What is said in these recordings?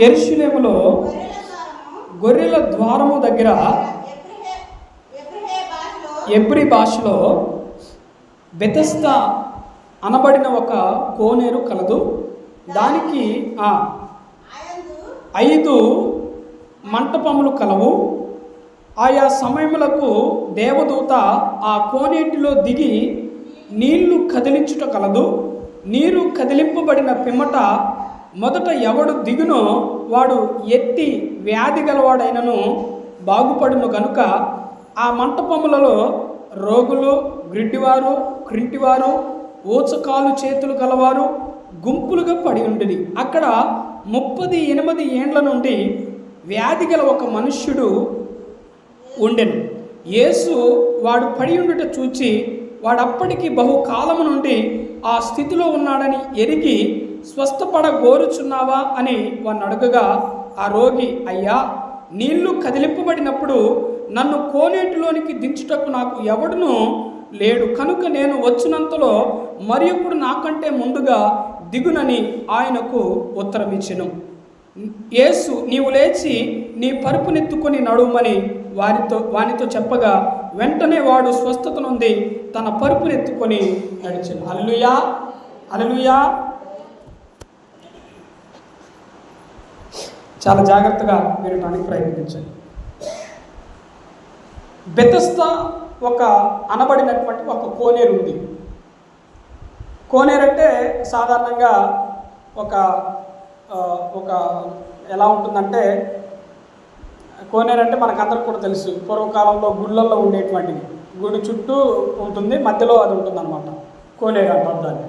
ఎరుషులేములో గొర్రెల ద్వారము దగ్గర భాషలో ఎబ్రి భాషలో బెతస్త అనబడిన ఒక కోనేరు కలదు. దానికి ఆ ఐదు మంటపములు కలవు. ఆయా సమయములకు దేవదూత ఆ కోనేటిలో దిగి నీళ్ళు కదిలించుట కలదు. నీరు కదిలింపబడిన పిమ్మట మొదట ఎవడు దిగునో వాడు ఎత్తి వ్యాధి గలవాడైనను బాగుపడును గనుక ఆ మంటపములలో రోగులు గ్రిడ్డివారు క్రింటివారు ఊచకాలు చేతులు గలవారు గుంపులుగా పడి ఉండేది అక్కడ ముప్పది ఎనిమిది ఏండ్ల నుండి వ్యాధి గల ఒక మనుష్యుడు ఉండెను. యేసు వాడు పడి ఉండుట చూచి వాడప్పటికి బహుకాలము నుండి ఆ స్థితిలో ఉన్నాడని ఎరిగి స్వస్థపడ గోరుచున్నావా అని వాన్ని అడుగగా ఆ రోగి అయ్యా నీళ్ళు కదిలింపబడినప్పుడు నన్ను కోనేటిలోనికి దించుటకు నాకు ఎవడును లేడు. కనుక నేను వచ్చినంతలో మరి ఒకడు నాకంటే ముందుగా దిగునని ఆయనకు ఉత్తరమిచ్చెను. యేసు నీవు లేచి నీ పరుపునెత్తుకొని నడుమని వారితో వానితో చెప్పగా వెంటనే వాడు స్వస్థత నుండి తన పరుపునెత్తుకొని నడిచాను. అల్లుయా అల్లుయా చాలా జాగ్రత్తగా వినటానికి ప్రయత్నించండి. బెతస్త ఒక అనబడినటువంటి ఒక కోనేరు ఉంది. కోనేరు అంటే సాధారణంగా ఒక ఒక ఎలా ఉంటుందంటే కోనేరు అంటే మనకందరికి కూడా తెలుసు. పూర్వకాలంలో గుళ్ళల్లో ఉండేటువంటిది. గుడి చుట్టూ ఉంటుంది మధ్యలో అది ఉంటుందన్నమాట. కోనేరు అంటారు దాన్ని.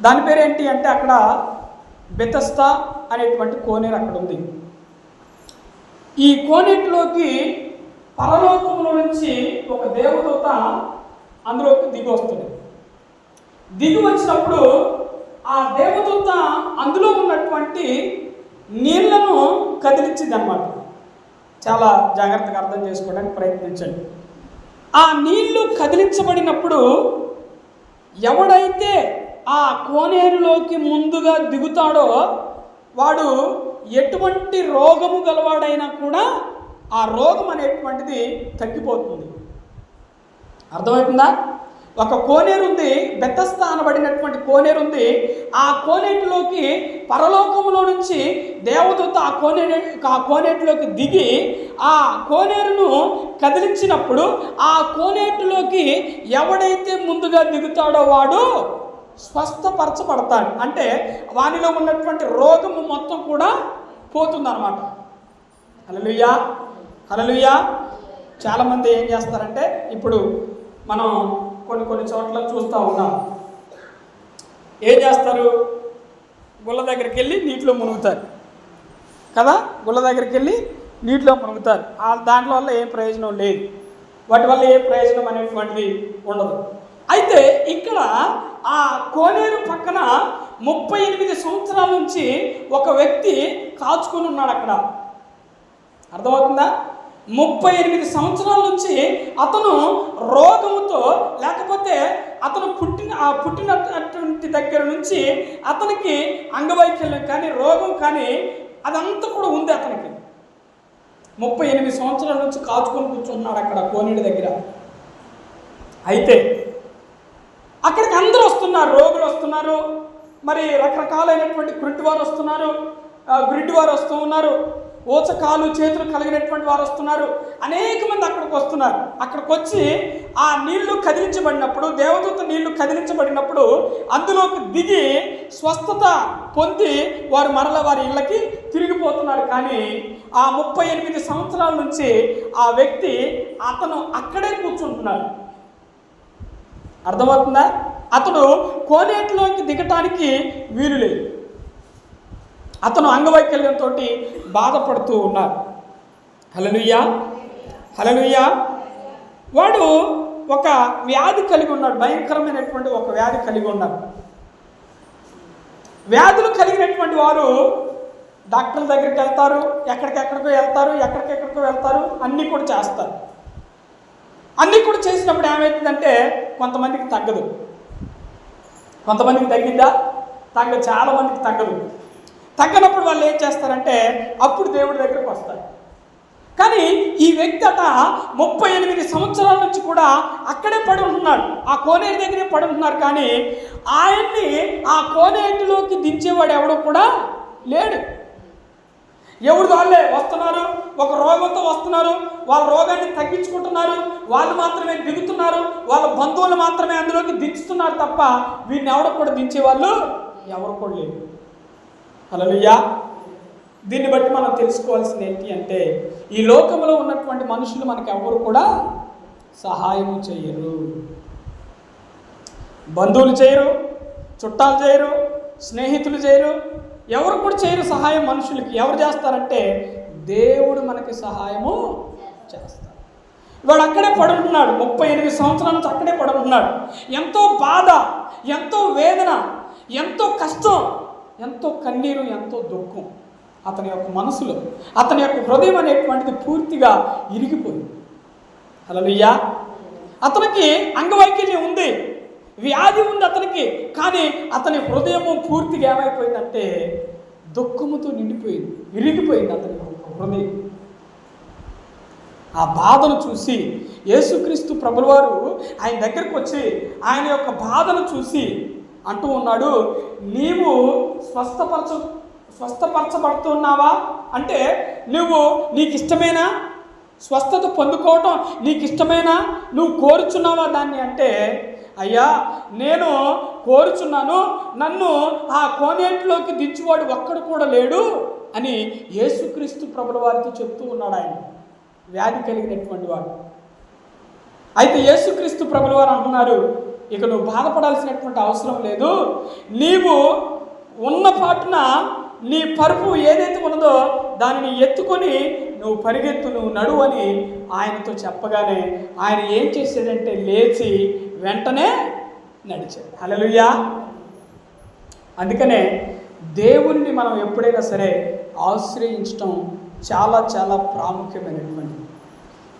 దాని పేరు ఏంటి అంటే అక్కడ బెతస్తా అనేటువంటి కోనేరు అక్కడ ఉంది. ఈ కోనేటిలోకి పరలోకంలో నుంచి ఒక దేవదూత అందులోకి దిగి వస్తుంది. దిగి వచ్చినప్పుడు ఆ దేవదూత అందులో ఉన్నటువంటి నీళ్ళను కదిలించింది అన్నమాట చాలా జాగ్రత్తగా అర్థం చేసుకోవడానికి ప్రయత్నించండి. ఆ నీళ్ళు కదిలించబడినప్పుడు ఎవడైతే ఆ కోనేరులోకి ముందుగా దిగుతాడో వాడు ఎటువంటి రోగము గలవాడైనా కూడా ఆ రోగం అనేటువంటిది తగ్గిపోతుంది. అర్థమవుతుందా? ఒక కోనేరు ఉంది బెత్తస్థ అనబడినటువంటి కోనేరు ఉంది ఆ కోనేటిలోకి పరలోకములో నుంచి దేవదూత ఆ కోనే ఆ కోనేటిలోకి దిగి ఆ కోనేరును కదిలించినప్పుడు ఆ కోనేటిలోకి ఎవడైతే ముందుగా దిగుతాడో వాడు స్వస్థపరచబడతాడు అంటే వానిలో ఉన్నటువంటి రోగము మొత్తం కూడా పోతుందన్నమాట. హలలుయా హలలుయా చాలామంది ఏం చేస్తారంటే ఇప్పుడు మనం కొన్ని కొన్ని చోట్ల చూస్తూ ఉన్నాం. ఏం చేస్తారు? గుళ్ళ దగ్గరికి వెళ్ళి నీటిలో మునుగుతారు. కదా? గుళ్ళ దగ్గరికి వెళ్ళి నీటిలో మునుగుతారు. దాంట్లో వల్ల ఏ ప్రయోజనం లేదు. వాటి వల్ల ఏ ప్రయోజనం అనేటువంటిది ఉండదు. అయితే ఇక్కడ ఆ కోనేరు పక్కన ముప్పై ఎనిమిది సంవత్సరాల నుంచి ఒక వ్యక్తి కాచుకొని ఉన్నాడు అక్కడ. అర్థమవుతుందా? ముప్పై ఎనిమిది సంవత్సరాల నుంచి అతను రోగముతో లేకపోతే అతను పుట్టిన ఆ పుట్టినటువంటి దగ్గర నుంచి అతనికి అంగవైకల్యం కానీ రోగం కానీ అదంతా కూడా ఉంది అతనికి. ముప్పై ఎనిమిది సంవత్సరాల నుంచి కాచుకొని కూర్చుంటున్నాడు అక్కడ కోనేటి దగ్గర. అయితే అక్కడికి అందరూ వస్తున్నారు రోగులు వస్తున్నారు మరి రకరకాలైనటువంటి గుడ్డి వారు వస్తున్నారు ఆ, వారు వస్తూ ఉన్నారు ఓచ కాలు చేతులు కలిగినటువంటి వారు వస్తున్నారు అనేక మంది అక్కడికి వస్తున్నారు. అక్కడికి వచ్చి ఆ నీళ్ళు కదిలించబడినప్పుడు దేవదూత నీళ్ళు కదిలించబడినప్పుడు అందులోకి దిగి స్వస్థత పొంది వారు మరల వారి ఇళ్ళకి తిరిగిపోతున్నారు. కానీ ఆ ముప్పై ఎనిమిది సంవత్సరాల నుంచి ఆ వ్యక్తి అతను అక్కడే కూర్చుంటున్నాడు. అర్థమవుతుందా? అతడు కోనేటిలోకి దిగటానికి వీలు లేదు అతను అంగవైకల్యంతో బాధపడుతూ ఉన్నారు హలలుయ్యా హలలుయ్యా వాడు ఒక వ్యాధి కలిగి ఉన్నాడు భయంకరమైనటువంటి ఒక వ్యాధి కలిగి ఉన్నాడు. వ్యాధులు కలిగినటువంటి వారు డాక్టర్ల దగ్గరికి వెళ్తారు ఎక్కడికెక్కడికో వెళ్తారు ఎక్కడికెక్కడికో వెళ్తారు అన్నీ కూడా చేస్తారు. అన్నీ కూడా చేసినప్పుడు ఏమవుతుందంటే కొంతమందికి తగ్గదు. కొంతమందికి తగ్గిద్దా తగ్గ చాలా మందికి తగ్గదు. తగ్గనప్పుడు వాళ్ళు ఏం చేస్తారంటే అప్పుడు దేవుడి దగ్గరకు వస్తారు. కానీ ఈ వ్యక్తి అట ముప్పై ఎనిమిది సంవత్సరాల నుంచి కూడా అక్కడే పడి ఉంటున్నాడు. ఆ కోనేటి దగ్గరే పడి ఉంటున్నారు కానీ ఆయన్ని ఆ కోనేటిలోకి దించేవాడు ఎవడో కూడా లేడు. ఎవరు వాళ్ళే వస్తున్నారు? ఒక రోగంతో వస్తున్నారు. వాళ్ళ రోగాన్ని తగ్గించుకుంటున్నారు. వాళ్ళు మాత్రమే దిగుతున్నారు. వాళ్ళ బంధువులు మాత్రమే అందులోకి దించుతున్నారు తప్ప వీడిని ఎవడ కూడా దించేవాళ్ళు ఎవరు కూడా లేరు. అలలుయ్యా దీన్ని బట్టి మనం తెలుసుకోవాల్సింది ఏంటి అంటే ఈ లోకంలో ఉన్నటువంటి మనుషులు మనకు ఎవరు కూడా సహాయం చేయరు. బంధువులు చేయరు చుట్టాలు చేయరు స్నేహితులు చేయరు ఎవరు కూడా చేయరు సహాయం మనుషులకి. ఎవరు చేస్తారంటే దేవుడు మనకి సహాయము చేస్తారు వాడు అక్కడే పడుంటున్నాడు. ముప్పై ఎనిమిది సంవత్సరాల నుంచి అక్కడే పడుంటున్నాడు. ఎంతో బాధ ఎంతో వేదన ఎంతో కష్టం ఎంతో కన్నీరు ఎంతో దుఃఖం అతని యొక్క మనసులో అతని యొక్క హృదయం అనేటువంటిది పూర్తిగా ఇరిగిపోయింది. అలా అతనికి అంగవైకల్యం ఉంది. వ్యాధి ఉంది అతనికి కానీ అతని హృదయము పూర్తిగా ఏమైపోయిందంటే దుఃఖముతో నిండిపోయింది విరిగిపోయింది అతని హృదయం. ఆ బాధను చూసి యేసుక్రీస్తు ప్రభులవారు ఆయన దగ్గరకు వచ్చి ఆయన యొక్క బాధను చూసి అంటూ ఉన్నాడు నీవు స్వస్థపరచ స్వస్థపరచబడుతున్నావా? అంటే నువ్వు నీకు ఇష్టమేనా స్వస్థత పొందుకోవటం నీకు ఇష్టమేనా నువ్వు కోరుచున్నావా దాన్ని? అంటే అయ్యా నేను కోరుచున్నాను నన్ను ఆ కోనేటిలోకి దించువాడు ఒక్కడు కూడా లేడు అని యేసుక్రీస్తు ప్రభుల వారితో చెప్తూ ఉన్నాడు ఆయన. వ్యాధి కలిగినటువంటి వాడు. అయితే యేసుక్రీస్తు ప్రభుల వారు అంటున్నారు ఇక నువ్వు బాధపడాల్సినటువంటి అవసరం లేదు. నీవు ఉన్న పాటున నీ పరుపు ఏదైతే ఉన్నదో దానిని ఎత్తుకొని నువ్వు పరిగెత్తు నువ్వు నడువు అని ఆయనతో చెప్పగానే ఆయన ఏం చేశాడంటే లేచి వెంటనే నడిచాడు. హల్లెలూయా. అందుకనే దేవుణ్ణి మనం ఎప్పుడైనా సరే ఆశ్రయించటం చాలా చాలా ప్రాముఖ్యమైనటువంటిది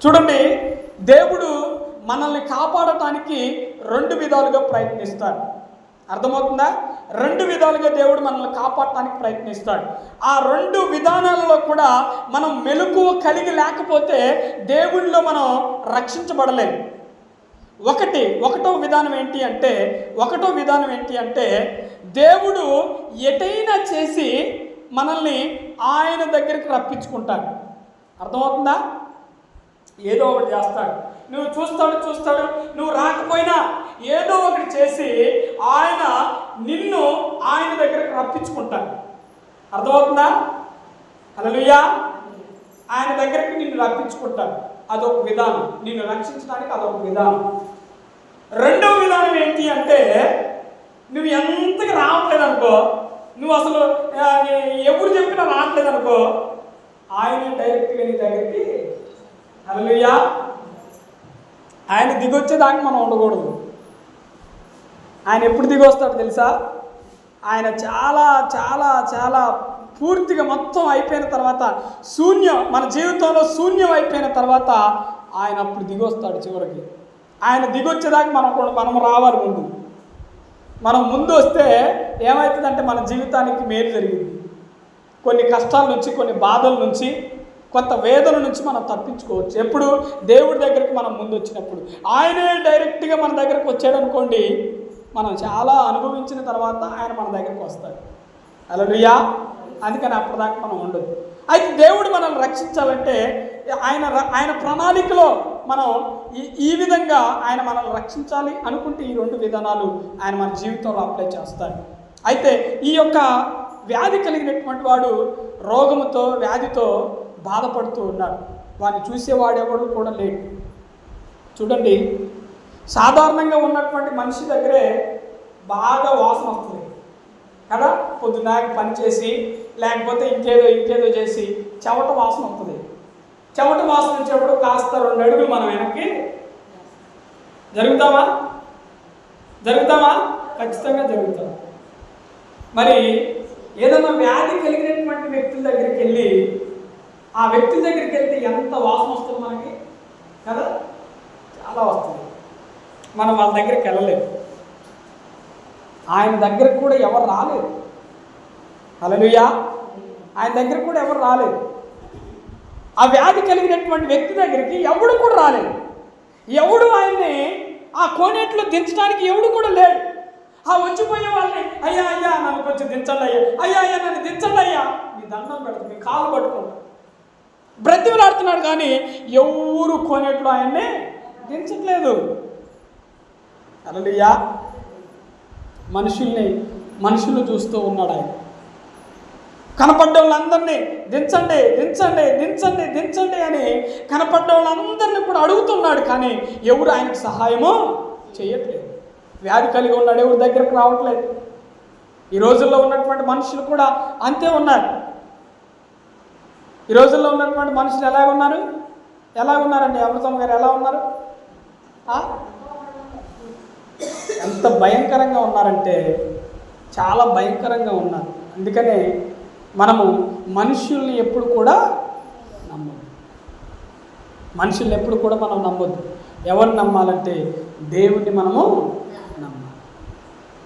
చూడండి దేవుడు మనల్ని కాపాడటానికి రెండు విధాలుగా ప్రయత్నిస్తాడు. అర్థమవుతుందా? రెండు విధాలుగా దేవుడు మనల్ని కాపాడటానికి ప్రయత్నిస్తాడు. ఆ రెండు విధానాలలో కూడా మనం మెలకువ కలిగి లేకపోతే దేవుడిలో మనం రక్షించబడలేము ఒకటి ఒకటో విధానం ఏంటి అంటే ఒకటో విధానం ఏంటి అంటే దేవుడు ఎటైనా చేసి మనల్ని ఆయన దగ్గరికి రప్పించుకుంటాడు. అర్థమవుతుందా? ఏదో ఒకటి చేస్తాడు. నువ్వు చూస్తాడు చూస్తాడు నువ్వు రాకపోయినా ఏదో ఒకటి చేసి ఆయన నిన్ను ఆయన దగ్గరికి రప్పించుకుంటాడు. అర్థమవుతుందా? హల్లెలూయా. ఆయన దగ్గరికి నిన్ను రప్పించుకుంటాడు. అదొక విధానం. నిన్ను రక్షించడానికి అదొక విధానం. రెండవ విధానం ఏంటి అంటే నువ్వు ఎంతకి రావట్లేదు అనుకో నువ్వు అసలు ఎవరు చెప్పినా రావట్లేదు అనుకో ఆయన డైరెక్ట్గా నీ దగ్గరికి అలలుయ్యా ఆయన దిగొచ్చేదాకా మనం ఉండకూడదు. ఆయన ఎప్పుడు దిగొస్తాడో తెలుసా? ఆయన చాలా చాలా చాలా పూర్తిగా మొత్తం అయిపోయిన తర్వాత శూన్యం మన జీవితంలో శూన్యం అయిపోయిన తర్వాత ఆయన అప్పుడు దిగొస్తాడు చివరికి. ఆయన దిగొచ్చేదాకా మనం కూడా మనం రావాలి ముందు. మనం ముందు వస్తే ఏమవుతుందంటే మన జీవితానికి మేలు జరిగింది. కొన్ని కష్టాల నుంచి కొన్ని బాధల నుంచి కొంత వేదన నుంచి మనం తప్పించుకోవచ్చు. ఎప్పుడు? దేవుడి దగ్గరికి మనం ముందు వచ్చినప్పుడు. ఆయనే డైరెక్ట్గా మన దగ్గరకు వచ్చాడు అనుకోండి మనం చాలా అనుభవించిన తర్వాత ఆయన మన దగ్గరకు వస్తాడు. అలలుయా అందుకని అప్పటిదాకా మనం ఉండదు అయితే దేవుడు మనల్ని రక్షించాలంటే ఆయన ఆయన ప్రణాళికలో మనం ఈ ఈ విధంగా ఆయన మనల్ని రక్షించాలి అనుకుంటే ఈ రెండు విధానాలు ఆయన మన జీవితంలో అప్లై చేస్తాడు. అయితే ఈ యొక్క వ్యాధి కలిగినటువంటి వాడు రోగముతో వ్యాధితో బాధపడుతూ ఉన్నాడు. వాడిని చూసేవాడెవడు కూడా లేడు. చూడండి సాధారణంగా ఉన్నటువంటి మనిషి దగ్గరే బాగా వాసన వస్తుంది. పొద్దున్నాక పనిచేసి లేకపోతే ఇంకేదో ఇంకేదో చేసి చెమట వాసన వస్తుంది. చెమట వాసన వచ్చేప్పుడు కాస్త రెండు అడుగులు మనం వెనక్కి. జరుగుతామా జరుగుతామా ఖచ్చితంగా జరుగుతాం. మరి ఏదైనా వ్యాధి కలిగినటువంటి వ్యక్తుల దగ్గరికి వెళ్ళి ఆ వ్యక్తి దగ్గరికి వెళ్తే ఎంత వాసన వస్తుంది మనకి? కదా? చాలా వస్తుంది. మనం వాళ్ళ దగ్గరికి వెళ్ళలేము. ఆయన దగ్గరకు కూడా ఎవరు రాలేదు. అలలుయా ఆయన దగ్గర కూడా ఎవరు రాలేదు. ఆ వ్యాధి కలిగినటువంటి వ్యక్తి దగ్గరికి ఎవడు కూడా రాలేదు. ఎవడు ఆయన్ని ఆ కోనేట్లో దించడానికి ఎవడు కూడా లేడు. ఆ వచ్చిపోయే వాళ్ళని అయ్యా అయ్యా నన్ను కొంచెం దించండి అయ్యా. అయ్యా అయ్యా నన్ను దించండి అయ్యా. మీ దండం పెడుతుంది మీ కాలు పట్టుకుంటా బ్రతిమలాడుతున్నాడు కానీ ఎవరు కోనేట్లో ఆయన్ని దించట్లేదు. అలలియా మనుషుల్ని మనుషులు చూస్తూ ఉన్నాడు ఆయన. కనపడ్డ వాళ్ళందరినీ దించండి దించండి దించండి దించండి అని కనపడ్డ వాళ్ళందరినీ కూడా అడుగుతున్నాడు. కానీ ఎవరు ఆయనకు సహాయమో చేయట్లేదు. వ్యాధి కలిగి ఉన్నాడు ఎవరి దగ్గరకు రావట్లేదు. ఈ రోజుల్లో ఉన్నటువంటి మనుషులు కూడా అంతే ఉన్నారు. ఈ రోజుల్లో ఉన్నటువంటి మనుషులు ఎలా ఉన్నారు? ఎలా ఉన్నారండి? అమృతమ్మ గారు ఎలా ఉన్నారు? ఎంత భయంకరంగా ఉన్నారంటే చాలా భయంకరంగా ఉన్నారు. అందుకనే మనము మనుషుల్ని ఎప్పుడు కూడా నమ్మద్దు మనుషుల్ని ఎప్పుడు కూడా మనం నమ్మొద్దు. ఎవరిని నమ్మాలంటే దేవుణ్ణి మనము నమ్మాలి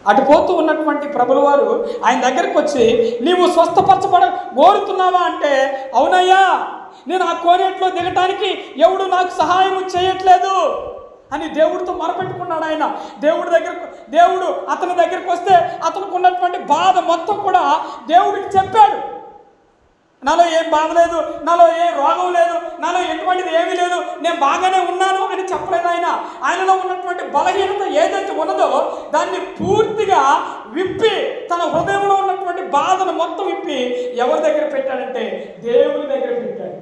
అటు పోతూ ఉన్నటువంటి ప్రభుల వారు ఆయన దగ్గరికి వచ్చి నీవు స్వస్థపరచబడ కోరుతున్నావా? అంటే అవునయ్యా నేను ఆ కోనేట్లో దిగటానికి ఎవడు నాకు సహాయం చేయట్లేదు. అని దేవుడితో మొరపెట్టుకున్నాడు ఆయన. దేవుడి దగ్గర దేవుడు అతని దగ్గరికి వస్తే అతనికి ఉన్నటువంటి బాధ మొత్తం కూడా దేవుడికి చెప్పాడు. నాలో ఏం బాధ లేదు నాలో ఏ రోగం లేదు నాలో ఎటువంటిది ఏమీ లేదు నేను బాగానే ఉన్నాను అని చెప్పలేదు ఆయన. ఆయనలో ఉన్నటువంటి బలహీనత ఏదైతే ఉన్నదో దాన్ని పూర్తిగా విప్పి తన హృదయంలో ఉన్నటువంటి బాధను మొత్తం విప్పి ఎవరి దగ్గర పెట్టాడంటే దేవుని దగ్గర పెట్టాడు.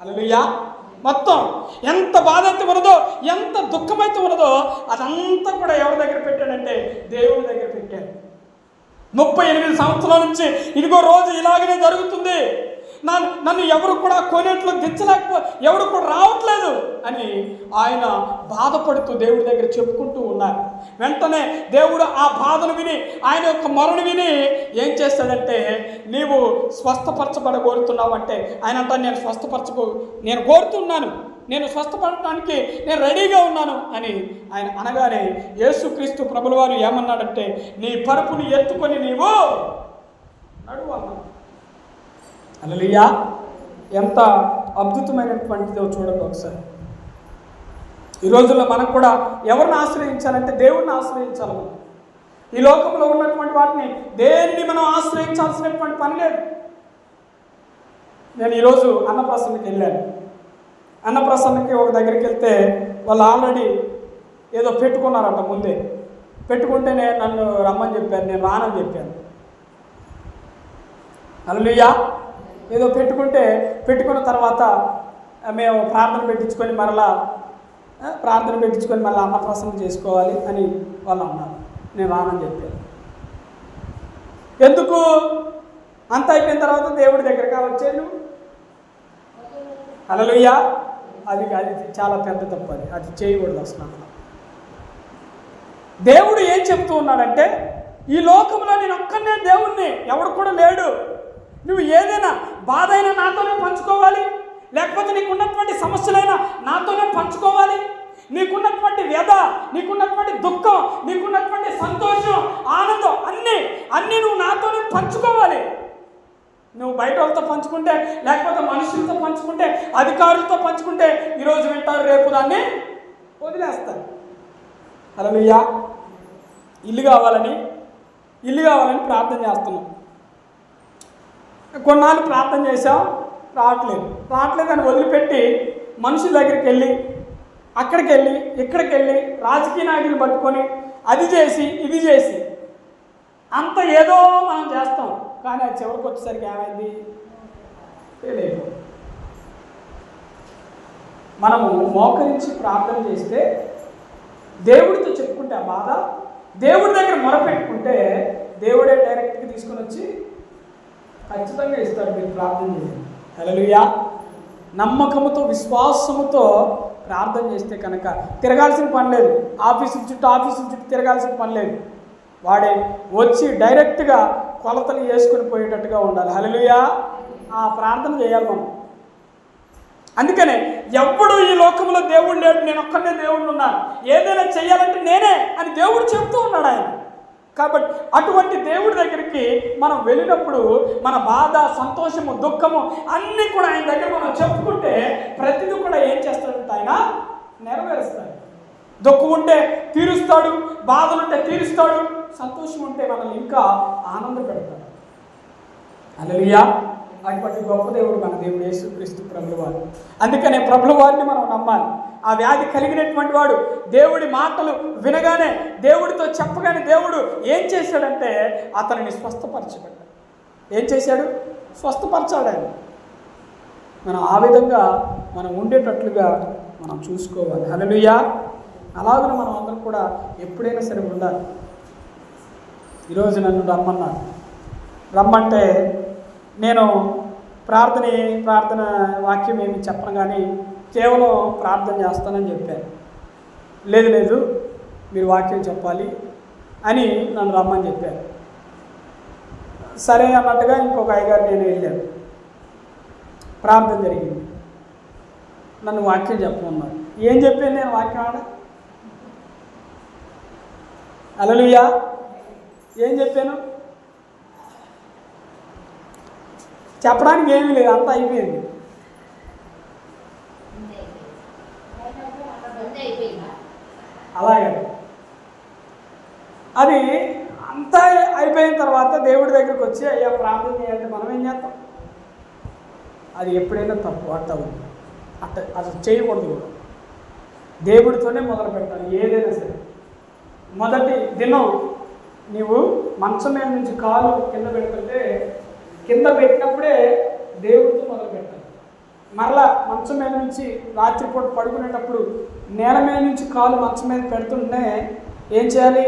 అలలుయ్యా మొత్తం ఎంత బాధ అయితే ఉన్నదో ఎంత దుఃఖమైతే ఉన్నదో అదంతా కూడా ఎవరి దగ్గర పెట్టాడంటే దేవుడి దగ్గర పెట్టాడు. ముప్పై ఎనిమిది సంవత్సరాల నుంచి ఇదిగో రోజు ఇలాగనే జరుగుతుంది. నన్ను నన్ను ఎవరు కూడా కొనేట్లో దించలేకపో ఎవరు కూడా రావట్లేదు అని ఆయన బాధపడుతూ దేవుడి దగ్గర చెప్పుకుంటూ ఉన్నారు. వెంటనే దేవుడు ఆ బాధను విని ఆయన యొక్క మొరను విని ఏం చేస్తాడంటే నీవు స్వస్థపరచబడ కోరుతున్నావు అంటే ఆయన అంటాడు నేను స్వస్థపరచకో నేను కోరుతున్నాను నేను స్వస్థపడటానికి నేను రెడీగా ఉన్నాను అని ఆయన అనగానే యేసుక్రీస్తు ప్రభుల వారు ఏమన్నాడంటే నీ పరుపుని ఎత్తుకొని నీవు నడువు అన్నాడు. అలలియా ఎంత అద్భుతమైనటువంటిదో చూడండి ఒకసారి. ఈ రోజుల్లో మనం కూడా ఎవరిని ఆశ్రయించాలంటే దేవుణ్ణి ఆశ్రయించాలి మనం. ఈ లోకంలో ఉన్నటువంటి వాటిని దేన్ని మనం ఆశ్రయించాల్సినటువంటి పని లేదు. నేను ఈరోజు అన్నప్రసన్నకి వెళ్ళాను. అన్నప్రసన్నకి ఒక దగ్గరికి వెళ్తే వాళ్ళు ఆల్రెడీ ఏదో పెట్టుకున్నారంట ముందే. పెట్టుకుంటేనే నన్ను రమ్మని చెప్పాను నేను రానని చెప్పాను. అల్లుయ్యా ఏదో పెట్టుకుంటే పెట్టుకున్న తర్వాత మేము ప్రార్థన పెట్టించుకొని మరలా ప్రార్థన పెట్టించుకొని మళ్ళీ అన్నప్రసన్నం చేసుకోవాలి అని వాళ్ళు అన్నారు. నేను రానని చెప్పాను ఎందుకు? అంత అయిపోయిన తర్వాత దేవుడి దగ్గరగా వచ్చాను? అలలుయ్యా అది అది చాలా పెద్ద తప్పు అది. అది చేయకూడదు అసలు దేవుడు ఏం చెప్తూ ఉన్నాడంటే ఈ లోకంలో నేను ఒక్కనే దేవుణ్ణి ఎవడు కూడా లేడు. నువ్వు ఏదైనా బాధ అయినా నాతోనే పంచుకోవాలి. లేకపోతే నీకున్నటువంటి సమస్యలైనా నాతోనే పంచుకోవాలి. నీకున్నటువంటి వ్యధ నీకున్నటువంటి దుఃఖం నీకున్నటువంటి సంతోషం ఆనందం అన్నీ అన్నీ నువ్వు నాతోనే పంచుకోవాలి. నువ్వు బయట వాళ్ళతో పంచుకుంటే లేకపోతే మనుషులతో పంచుకుంటే అధికారులతో పంచుకుంటే ఈరోజు వింటారు రేపు దాన్ని వదిలేస్తారు. అలా ఇల్లు కావాలని ఇల్లు కావాలని ప్రార్థన చేస్తున్నాం. కొన్నాళ్ళు ప్రార్థన చేసాం రావట్లేదు. రావట్లేదు అని వదిలిపెట్టి మనుషుల దగ్గరికి వెళ్ళి అక్కడికి వెళ్ళి ఇక్కడికి వెళ్ళి రాజకీయ నాయకులు పట్టుకొని అది చేసి ఇది చేసి అంత ఏదో మనం చేస్తాం. కానీ అది చివరికి వచ్చేసరికి ఏమైంది? తెలియదు. మనము మోకరించి ప్రార్థన చేస్తే దేవుడితో చెప్పుకుంటే ఆ బాధ దేవుడి దగ్గర మొరపెట్టుకుంటే దేవుడే డైరెక్ట్గా తీసుకొని వచ్చి ఖచ్చితంగా ఇస్తాడు మీరు ప్రార్థన చేయండి. హల్లెలూయా. నమ్మకముతో విశ్వాసముతో ప్రార్థన చేస్తే కనుక తిరగాల్సిన పని లేదు. ఆఫీసు చుట్టూ ఆఫీసుల చుట్టూ తిరగాల్సిన పని లేదు. వాడే వచ్చి డైరెక్ట్గా కొలతలు వేసుకుని పోయేటట్టుగా ఉండాలి. హలలుయా ఆ ప్రార్థన చేయాలి మనం. అందుకనే ఎప్పుడు ఈ లోకంలో దేవుడు లేడు నేను ఒక్కనే దేవుడు ఉన్నాను. ఏదైనా చేయాలంటే నేనే అని దేవుడు చెప్తూ ఉన్నాడు ఆయన. కాబట్టి అటువంటి దేవుడి దగ్గరికి మనం వెళ్ళినప్పుడు మన బాధ సంతోషము దుఃఖము అన్నీ కూడా ఆయన దగ్గర మనం చెప్పుకుంటే ప్రతిదీ కూడా ఏం చేస్తాడంటే ఆయన నెరవేరుస్తాడు. దుఃఖం ఉంటే తీరుస్తాడు బాధలుంటే తీరుస్తాడు సంతోషం ఉంటే మనల్ని ఇంకా ఆనంద పెడతాడు అలలియా అటువంటి గొప్ప దేవుడు మన దేవుడు యేసుక్రీస్తు ప్రభుల వారు అందుకనే ప్రభుల వారిని మనం నమ్మాలి. ఆ వ్యాధి కలిగినటువంటి వాడు దేవుడి మాటలు వినగానే దేవుడితో చెప్పగానే దేవుడు ఏం చేశాడంటే అతనిని స్వస్థపరచబడ్డాడు. ఏం చేశాడు? స్వస్థపరచాడు ఆయన మనం ఆ విధంగా మనం ఉండేటట్లుగా మనం చూసుకోవాలి. హల్లెలూయా. అలాగనే మనం అందరం కూడా ఎప్పుడైనా సరే ఉండాలి. ఈరోజు నన్ను రమ్మన్నారు. రమ్మంటే నేను ప్రార్థన ప్రార్థన వాక్యం ఏమి చెప్పను కానీ కేవలం ప్రార్థన చేస్తానని చెప్పాను. లేదు లేదు మీరు వాక్యం చెప్పాలి అని నన్ను రమ్మని చెప్పారు. సరే అన్నట్టుగా ఇంకొక అయ్యగారు నేను వెళ్ళాను. ప్రార్థన జరిగింది. నన్ను వాక్యం చెప్పమన్నారు. ఏం చెప్పాను నేను వాక్యం ఆడ? అలలుయా ఏం చెప్పాను? చెప్పడానికి ఏమీ లేదు అంతా అయిపోయింది. అలాగే. అది అంతా అయిపోయిన తర్వాత దేవుడి దగ్గరికి వచ్చి అయ్యా ప్రార్థన చేయాలంటే మనం ఏం చేస్తాం? అది ఎప్పుడైనా తప్పు అట్ట ఉంది. అట్ట అసలు చేయకూడదు కూడా. దేవుడితోనే మొదలు పెట్టాలి ఏదైనా సరే. మొదటి దినం నీవు మంచం మీద నుంచి కాలు కింద పెడుతుంటే కింద పెట్టినప్పుడే దేవుడితో మొదలు పెట్టాలి. మరలా మంచం మీద నుంచి రాత్రిపూట పడుకునేటప్పుడు నేల మీద నుంచి కాలు మంచం మీద పెడుతుంటే ఏం చేయాలి?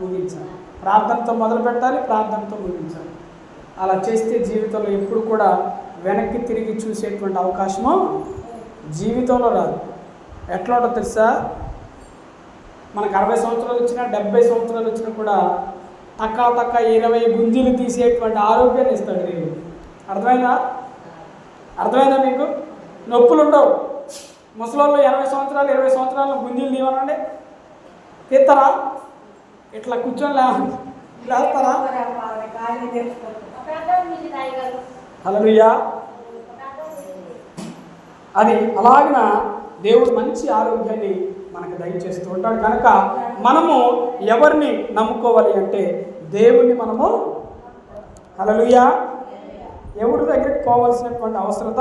ముగించాలి ప్రార్థనతో మొదలు పెట్టాలి ప్రార్థనతో ముగించాలి అలా చేస్తే జీవితంలో ఎప్పుడు కూడా వెనక్కి తిరిగి చూసేటువంటి అవకాశము జీవితంలో రాదు. ఎట్లా ఉంటుందో తెలుసా? మనకు అరవై సంవత్సరాలు వచ్చినా డెబ్బై సంవత్సరాలు వచ్చినా కూడా తక్క తక్క ఇరవై గుంజీలు తీసేటువంటి ఆరోగ్యాన్ని ఇస్తాడు దేవుడు అర్థమైనా అర్థమైనా మీకు? నొప్పులు ఉండవు ముసలోళ్ళు ఎనభై సంవత్సరాలు ఇరవై సంవత్సరాలు గుంజీలు తీవనండి తీస్తారా ఇట్లా కూర్చొని లేస్తారా? హలోయా అది అలాగిన దేవుడు మంచి ఆరోగ్యాన్ని మనకు దయచేస్తూ ఉంటాడు. కనుక మనము ఎవరిని నమ్ముకోవాలి అంటే దేవుణ్ణి మనము హలలుయా ఎవరి దగ్గరికి పోవాల్సినటువంటి అవసరత